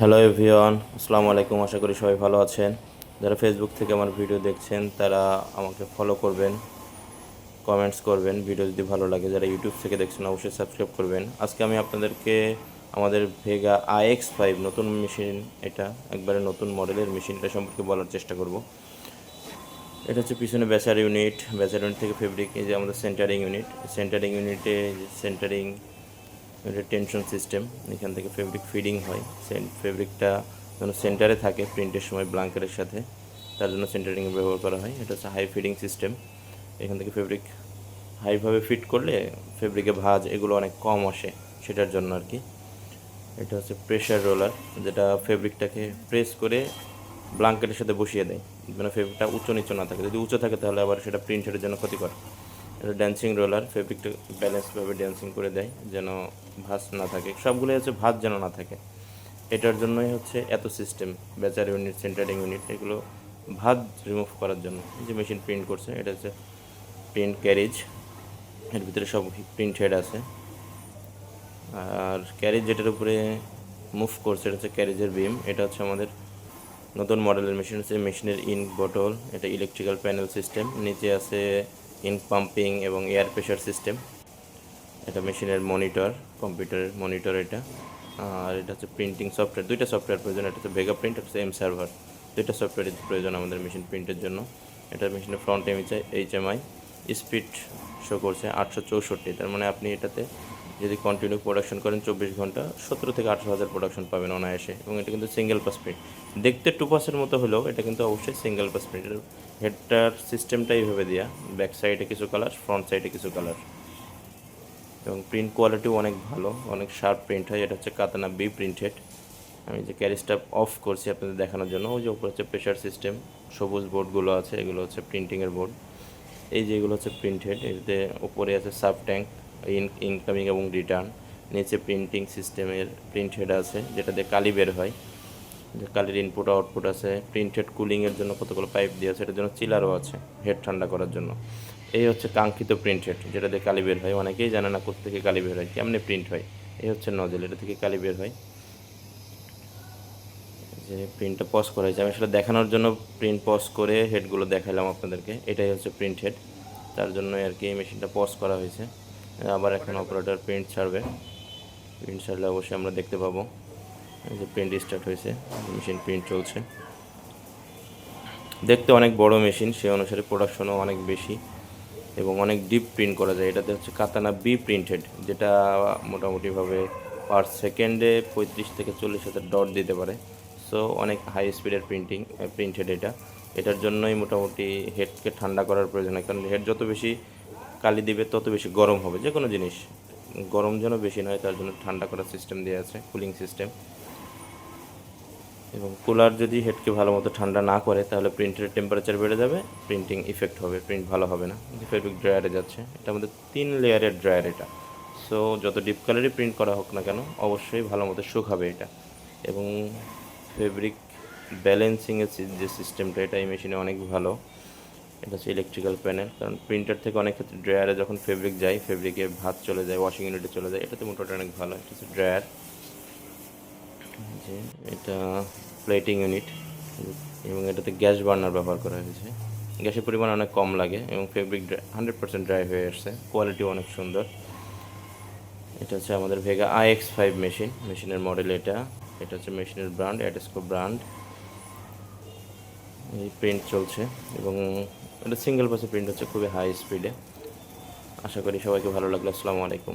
Hello everyone আসসালামু আলাইকুম আশা করি সবাই ভালো আছেন। যারা ফেসবুক থেকে আমার ভিডিও দেখছেন, তারা আমাকে ফলো করবেন কমেন্টস করবেন ভিডিও যদি ভালো লাগে। যারা ইউটিউব থেকে দেখছেন, অবশ্যই সাবস্ক্রাইব করবেন। আজকে আমি আপনাদেরকে আমাদের ভেগা আইএক্স ফাইভ নতুন মেশিন এটা একবারে নতুন মডেলের মেশিনটা সম্পর্কে বলার চেষ্টা করব। এটা হচ্ছে পিছনে ব্যাচার ইউনিট ব্যাচার ইউনিট থেকে ফেব্রিক এই যে আমাদের সেন্টারিং ইউনিট সেন্টারিং ইউনিটে সেন্টারিং এটা টেনশন সিস্টেম এখান থেকে ফেব্রিক ফিডিং হয়। ফেব্রিকটা যেন সেন্টারে থাকে প্রিন্টের সময় ব্লাঙ্কেটের সাথে, তার জন্য সেন্টারিং ব্যবহার করা হয়। এটা হচ্ছে হাই ফিডিং সিস্টেম এখান থেকে ফেব্রিক হাইভাবে ফিট করলে ফেব্রিকে ভাজ এগুলো অনেক কম আসে, সেটার জন্য আর কি। এটা হচ্ছে প্রেশার রোলার যেটা ফেব্রিকটাকে প্রেস করে ব্লাঙ্কেটের সাথে বসিয়ে দেয়। মানে ফেব্রিকটা উঁচু নিচু না থাকে। যদি উঁচু থাকে তাহলে আবার সেটা প্রিন্টের জন্য ক্ষতিকর। এটা ড্যান্সিং রোলার ফেব্রিকটা ব্যালেন্সভাবে ড্যান্সিং করে দেয়, যেন ভাঁজ না থাকে। সবগুলোই হচ্ছে ভাঁজ যেন না থাকে। এটার জন্যই হচ্ছে এত সিস্টেম বেচার ইউনিট সেন্টারিং ইউনিট এগুলো ভাঁজ রিমুভ করার জন্য। যে মেশিন প্রিন্ট করছে, এটা হচ্ছে প্রিন্ট ক্যারেজ এর ভিতরে সব প্রিন্ট হেড আছে। আর ক্যারেজ যেটার উপরে মুভ করছে, এটা হচ্ছে ক্যারেজের বিম এটা হচ্ছে আমাদের নতুন মডেলের মেশিন হচ্ছে মেশিনের ইন বটল এটা ইলেকট্রিক্যাল প্যানেল সিস্টেম নিচে আছে ইন পাম্পিং এবং এয়ার প্রেশার সিস্টেম। এটা মেশিনের মনিটর কম্পিউটারের মনিটর এটা। আর এটা হচ্ছে প্রিন্টিং সফটওয়্যার। দুইটা সফটওয়্যার প্রয়োজন। এটা হচ্ছে ভেগা প্রিন্ট হচ্ছে এম সার্ভার দুইটা সফটওয়্যারের প্রয়োজন আমাদের মেশিন প্রিন্টের জন্য। এটা মেশিনের front M H M I speed show করছে আটশো চৌষট্টি। তার মানে আপনি এটাতে যদি কন্টিনিউ প্রোডাকশন করেন চব্বিশ ঘণ্টা, সতেরো থেকে আঠারো হাজার প্রোডাকশন পাবেন অনায়াসে। এবং এটা কিন্তু সিঙ্গেল পাস প্রিন্ট দেখতে টু পাসের মতো হলেও এটা কিন্তু অবশ্যই সিঙ্গেল পাস প্রিন্ট হেডটার সিস্টেমটা এইভাবে দেওয়া ব্যাক সাইডে কিছু কালার ফ্রন্ট সাইডে কিছু কালার এবং প্রিন্ট কোয়ালিটিও অনেক ভালো, অনেক শার্প প্রিন্ট হয়। এটা হচ্ছে কাতানা বি প্রিন্টেড আমি যে ক্যারিজটা অফ করছি আপনাদের দেখানোর জন্য, ওই যে উপরে হচ্ছে প্রেশার সিস্টেম সবুজ বোর্ডগুলো আছে, এগুলো হচ্ছে প্রিন্টিংয়ের বোর্ড এই যেগুলো হচ্ছে প্রিন্টেড এতে ওপরে আছে সাব ট্যাঙ্ক ইনকামিং এবং রিটার্ন নিচে প্রিন্টিং সিস্টেমের প্রিন্ট হেড আছে যেটা দিয়ে কালি বের হয়। যে কালির ইনপুট আউটপুট আছে। প্রিন্টেড কুলিংয়ের জন্য কতগুলো পাইপ দিয়ে আছে, এটার জন্য চিলারও আছে হেড ঠান্ডা করার জন্য। এই হচ্ছে কাঙ্ক্ষিত প্রিন্ট হেড যেটা দিয়ে কালি বের হয়। অনেকেই জানে না কোথেকে কালি বের হয়, কেমনে প্রিন্ট হয়। এই হচ্ছে নজেল এটা থেকে কালি বের হয়। যে প্রিন্টটা পজ করা হয়েছে। আমি সেটা দেখানোর জন্য প্রিন্ট পজ করে হেডগুলো দেখালাম আপনাদেরকে। এটাই হচ্ছে প্রিন্ট হেড তার জন্য আর কি এই মেশিনটা পজ করা হয়েছে। আবার এখন অপারেটর প্রিন্ট ছাড়বে। প্রিন্ট ছাড়লে অবশ্যই আমরা দেখতে পাবো যে প্রিন্ট স্টার্ট হয়েছে মেশিন প্রিন্ট চলছে। দেখতে অনেক বড় মেশিন সে অনুসারে প্রোডাকশনও অনেক বেশি এবং অনেক ডিপ প্রিন্ট করা যায়। এটাতে হচ্ছে কাতানা বি প্রিন্টেড যেটা মোটামুটিভাবে পার সেকেন্ডে পঁয়ত্রিশ থেকে চল্লিশ হাজার ডট দিতে পারে। সো অনেক হাই স্পিডের প্রিন্টিং প্রিন্টেড এটা। এটার জন্যই মোটামুটি হেডকে ঠান্ডা করার প্রয়োজন হয়, কারণ হেড যত বেশি কালি দিবে, তত বেশি গরম হবে। যে কোনো জিনিস। গরম যেন বেশি নয়, তার জন্য ঠান্ডা করার সিস্টেম দেওয়া আছে কুলিং সিস্টেম এবং কুলার যদি হেডকে ভালো মতো ঠান্ডা না করে, তাহলে প্রিন্টের টেম্পারেচার বেড়ে যাবে প্রিন্টিং ইফেক্ট হবে প্রিন্ট ভালো হবে না। ফেব্রিক ড্রায়ারে যাচ্ছে, এটা আমাদের তিন লেয়ারের ড্রায়ার এটা। সো যত ডিপ কালারই প্রিন্ট করা হোক না কেন, অবশ্যই ভালো মতো শুকাবে এটা। এবং ফেব্রিক ব্যালেন্সিংয়ের যে সিস্টেমটা এটা এই মেশিনে অনেক ভালো। এটা হচ্ছে ইলেকট্রিক্যাল প্যানেল কারণ প্রিন্টার থেকে অনেক ক্ষেত্রে ড্রায়ারে যখন ফেব্রিক যায় ফেব্রিকে ভাত চলে যায় ওয়াশিং ইউনিটে চলে যায়, এটাতে মোটামুটি অনেক ভালো এটা হচ্ছে ড্রায়ার যে এটা প্লেটিং ইউনিট এবং এটাতে গ্যাস বার্নার ব্যবহার করা হয়েছে। গ্যাসের পরিমাণ অনেক কম লাগে এবং ফেব্রিক হান্ড্রেড পার্সেন্ট ড্রাই হয়ে আসছে। কোয়ালিটি অনেক সুন্দর। এটা হচ্ছে আমাদের Vega I X five machine মেশিনের মডেল এটা। এটা হচ্ছে মেশিনের ব্র্যান্ড অ্যাটেস্কো ব্র্যান্ড এই প্রিন্ট চলছে এবং এটা সিঙ্গেল পাসে প্রিন্ট হচ্ছে খুবই হাই স্পিডে আশা করি সবাইকে ভালো লাগল। আসসালামু আলাইকুম।